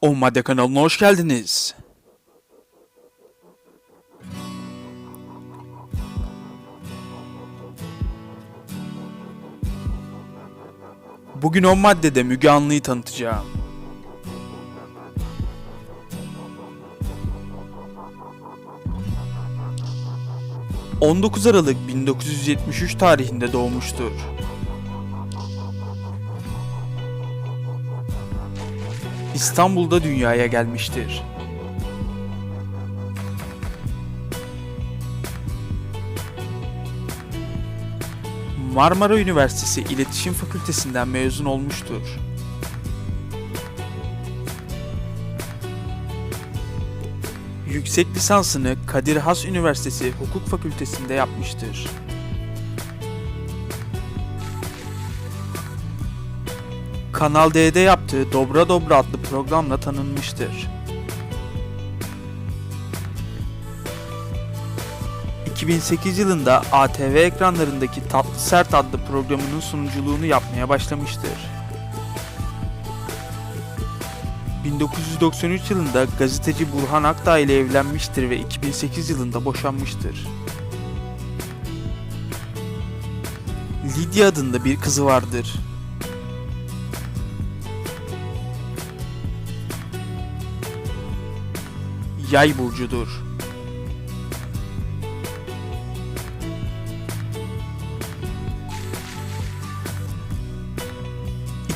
O Madde kanalına hoş geldiniz. Bugün o maddede Müge Anlı'yı tanıtacağım. ...19 Aralık 1973 tarihinde doğmuştur. İstanbul'da dünyaya gelmiştir. Marmara Üniversitesi İletişim Fakültesinden mezun olmuştur. Yüksek lisansını Kadir Has Üniversitesi Hukuk Fakültesi'nde yapmıştır. Kanal D'de yaptığı Dobra Dobra adlı programla tanınmıştır. 2008 yılında ATV ekranlarındaki Tatlı Sert adlı programının sunuculuğunu yapmaya başlamıştır. 1993 yılında gazeteci Burhan Akdağ ile evlenmiştir ve 2008 yılında boşanmıştır. Lidya adında bir kızı vardır. Yay burcudur.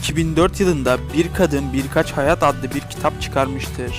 ...2004 yılında Bir Kadın Birkaç Hayat adlı bir kitap çıkarmıştır.